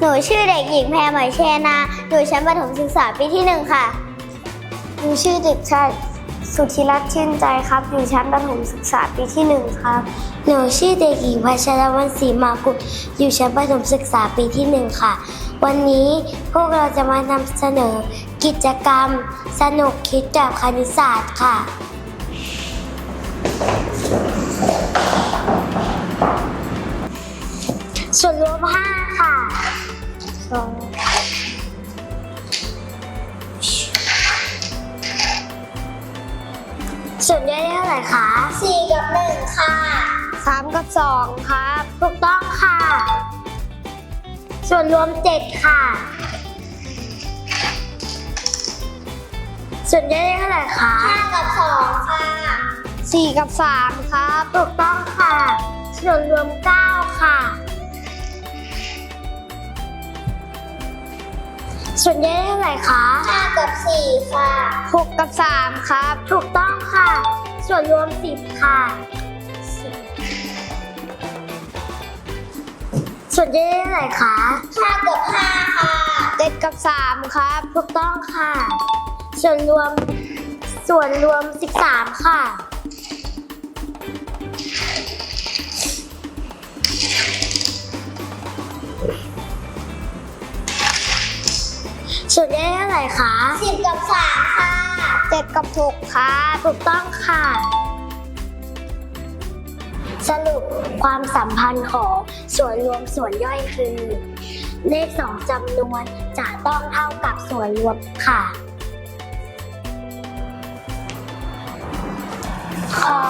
หนูชื่อเด็กหญิงแพรไหมเชนาอยู่ชั้นประถมศึกษาปีที่หนึ่งค่ะ หนูชื่อเด็กชายสุธิรัตน์ชื่นใจครับ อยู่ชั้นประถมศึกษาปีที่หนึ่งครับ หนูชื่อเด็กหญิงพัชรวรรณศรีมากุลอยู่ชั้นประถมศึกษาปีที่หนึ่งค่ะ วันนี้พวกเราจะมานำเสนอกิจกรรม สนุกคิดกับคณิตศาสตร์ค่ะ ส่วนย่อยได้เท่าไหร่คะ4กับ1ค่ะ3กับ2ครับ ถูกต้องค่ะ ส่วนรวม7ค่ะ ส่วนย่อยได้เท่าไหร่คะ5กับ2ค่ะ4กับ3ครับ ถูกต้องค่ะ ส่วนรวม9ค่ะ ส่วนย่อยได้เท่าไหร่คะ5กับ4ค่ะ6กับ3ครับ ถูกต้องค่ะ ส่วนรวม10ค่ะ ส่วนย่อยได้เท่าไหร่คะ5กับ5ค่ะ7กับ3ครับถูกต้องค่ะ ส่วนรวมส่วนรวม13ค่ะ ส่วนได้เท่าไหร่คะสิบกับสามค่ะเจ็ ดกับหกค่ะถูกต้องค่ะ สรุปความสัมพันธ์ของส่วนรวมส่วนย่อยคือ เลขสองจำนวนจะต้องเท่ากับส่วนรวมค่ะขอ